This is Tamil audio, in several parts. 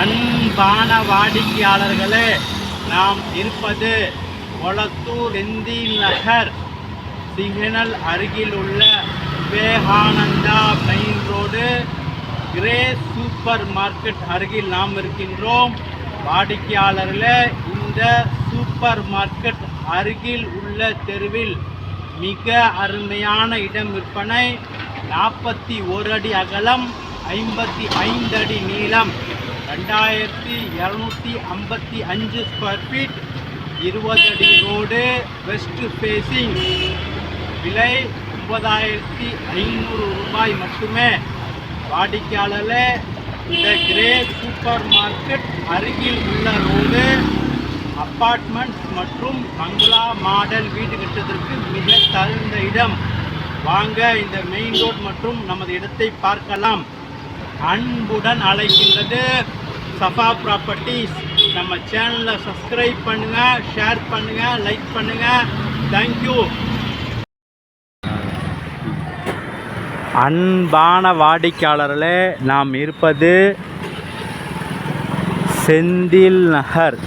அன்பான வாடிக்கையாளர்களே நாம் இருப்பது கொளத்தூர் இந்தி நகர் சிக்னல் அருகில் உள்ள Vivekananda main road. Grey super market அருகில் நாம் இருக்கின்றோம். வாடிக்கையாளர்களே இந்த சூப்பர் மார்க்கெட் அருகில் உள்ள தெருவில் மிக அருமையான இடம் விற்பனை. நாற்பத்தி ஒரு அடி அகலம் ஐம்பத்தி ஐந்து அடி நீளம். ரெண்டாயிரத்தி இரநூத்தி ஐம்பத்தி அஞ்சு ஸ்கொயர் ஃபீட் இருபது அடி ரோடு வெஸ்ட் ஃபேஸிங் விலை ஒன்பதாயிரத்தி ஐநூறு ரூபாய் மட்டுமே. வாடிக்கையாளர் இந்த கிரே சூப்பர் மார்க்கெட் அருகில் உள்ள ரோடு அப்பார்ட்மெண்ட்ஸ் மற்றும் பங்களா மாடல் வீடு கட்டத்திற்கு மிக தகுந்த இடம். வாங்க இந்த மெயின் ரோட் மற்றும் நமது இடத்தை பார்க்கலாம். அன்புடன் அழைக்கின்றது சஃபா ப்ராப்பர்ட்டிஸ் நம்ம சேனலை சப்ஸ்கிரைப் பண்ணுங்கள் ஷேர் பண்ணுங்கள் லைக் பண்ணுங்கள் தேங்க்யூ அன்பான வாடிக்கையாளர்களே நாம் இருப்பது செந்தில் நகர்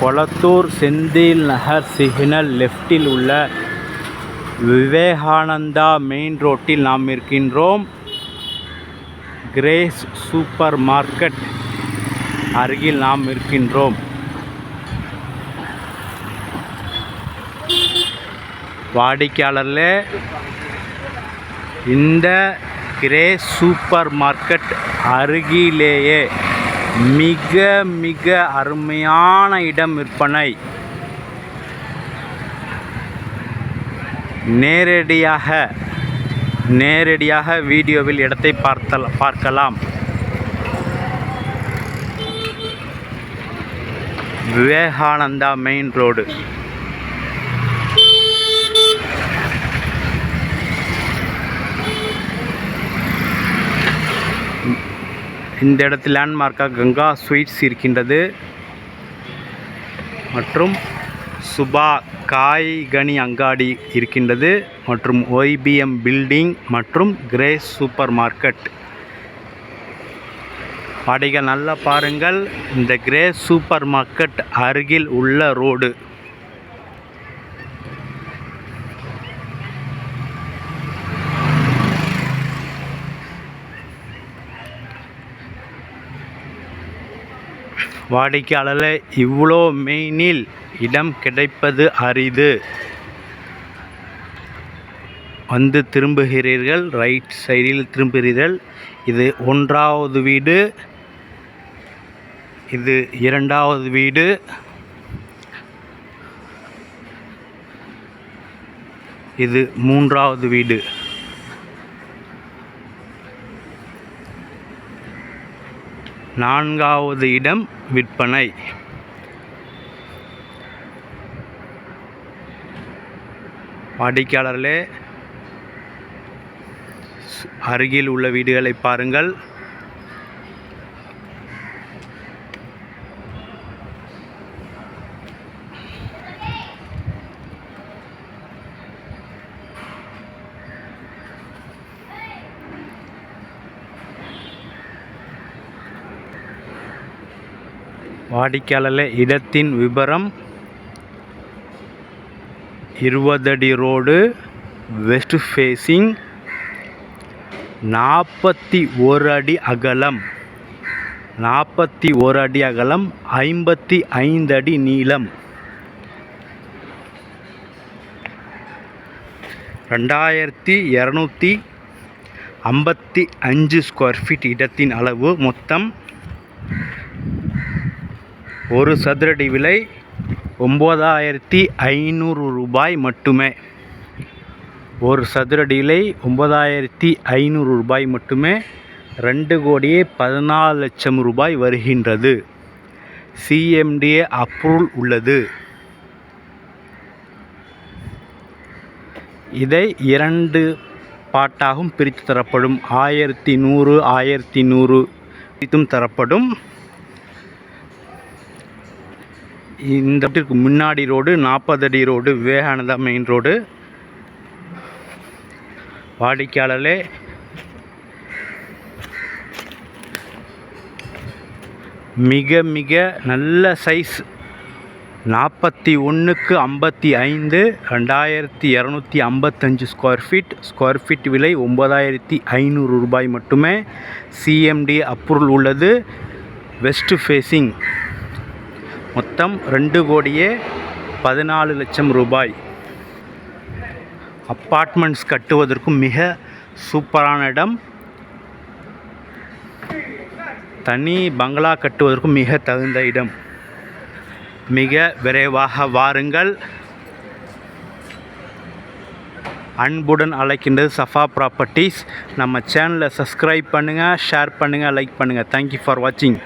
கொளத்தூர் செந்தில் நகர் சிக்னல் லெஃப்டில் உள்ள விவேகானந்தா மெயின் ரோட்டில் நாம் இருக்கின்றோம். கிரேஸ் சூப்பர் மார்க்கெட் அருகில் நாம் இருக்கின்றோம் வாடிக்கையாளர்களே இந்த கிரே சூப்பர் மார்க்கெட் அருகிலேயே மிக மிக அருமையான இடம் விற்பனை. நேரடியாக நேரடியாக வீடியோவில் இடத்தை பார்த்தல் பார்க்கலாம். விவேகானந்தா மெயின் ரோடு இந்த இடத்தில் லேண்ட்மார்க்காக கங்கா ஸ்வீட்ஸ் இருக்கின்றது. மற்றும் சுபா காய்கனி அங்காடி இருக்கின்றது. மற்றும் ஒய்பிஎம் பில்டிங் மற்றும் கிரேஸ் சூப்பர் மார்க்கெட் வாடிகள் நல்லா பாருங்கள். இந்த கிரே சூப்பர் மார்க்கெட் அருகில் உள்ள ரோடு வாடிக்கையாளர் இவ்வளோ மெயினில் இடம் கிடைப்பது அரிது. வந்து திரும்புகிறீர்கள் ரைட் சைடில் திரும்புகிறீர்கள். இது ஒன்றாவது வீடு. இது இரண்டாவது வீடு. இது மூன்றாவது வீடு. நான்காவது இடம் விற்பனை. வாடிக்கையாளர்களே அருகில் உள்ள வீடுகளை பாருங்கள். வாடிக்கையாளர் இடத்தின் விபரம் இருபதடி ரோடு வெஸ்ட் ஃபேஸிங் நாற்பத்தி ஒரு அடி அகலம். நாற்பத்தி ஒரு அடி அகலம் ஐம்பத்தி ஐந்து அடி நீளம். ரெண்டாயிரத்தி இரநூத்தி ஐம்பத்தி அஞ்சு ஸ்கொயர் ஃபீட் இடத்தின் அளவு மொத்தம் ஒரு சதுரடி விலை ஒம்பதாயிரத்தி ஐநூறு ரூபாய் மட்டுமே. ஒரு சதுரடியிலே ஒன்பதாயிரத்தி ஐநூறு ரூபாய் மட்டுமே ரெண்டு கோடியே பதினாலு லட்சம் ரூபாய் வருகின்றது. சிஎம்டிஏ அப்ரூவல் உள்ளது. இதை இரண்டு பாட்டாகவும் பிரித்து தரப்படும். ஆயிரத்தி நூறு ஆயிரத்தி நூறு பிரித்தும் தரப்படும். இந்த முன்னாடி ரோடு நாற்பது அடி ரோடு விவேகானந்தா மெயின் ரோடு வாடிக்கையாளர்களே. மிக மிக நல்ல சைஸ் நாற்பத்தி ஒன்றுக்கு ஐம்பத்தி ஐந்து ரெண்டாயிரத்தி இரநூத்தி ஐம்பத்தஞ்சு ஸ்கொயர் ஃபீட் ஸ்கொயர் ஃபீட் விலை ஒம்பதாயிரத்தி ஐநூறு ரூபாய் மட்டுமே. சிஎம்டி அப்ரூவல் உள்ளது. வெஸ்ட் ஃபேஸிங் மொத்தம் ரெண்டு கோடியே பதினாலு லட்சம் ரூபாய். அப்பார்ட்மெண்ட்ஸ் கட்டுவதற்கும் மிக சூப்பரான இடம். தனி பங்களா கட்டுவதற்கும் மிக தகுந்த இடம். மிக விரைவாக வாருங்கள். அன்புடன் அழைக்கின்றது சஃபா ப்ராப்பர்ட்டிஸ் நம்ம சேனலை சப்ஸ்கிரைப் பண்ணுங்கள் ஷேர் பண்ணுங்கள் லைக் பண்ணுங்கள் தேங்க்யூ ஃபார் வாட்சிங்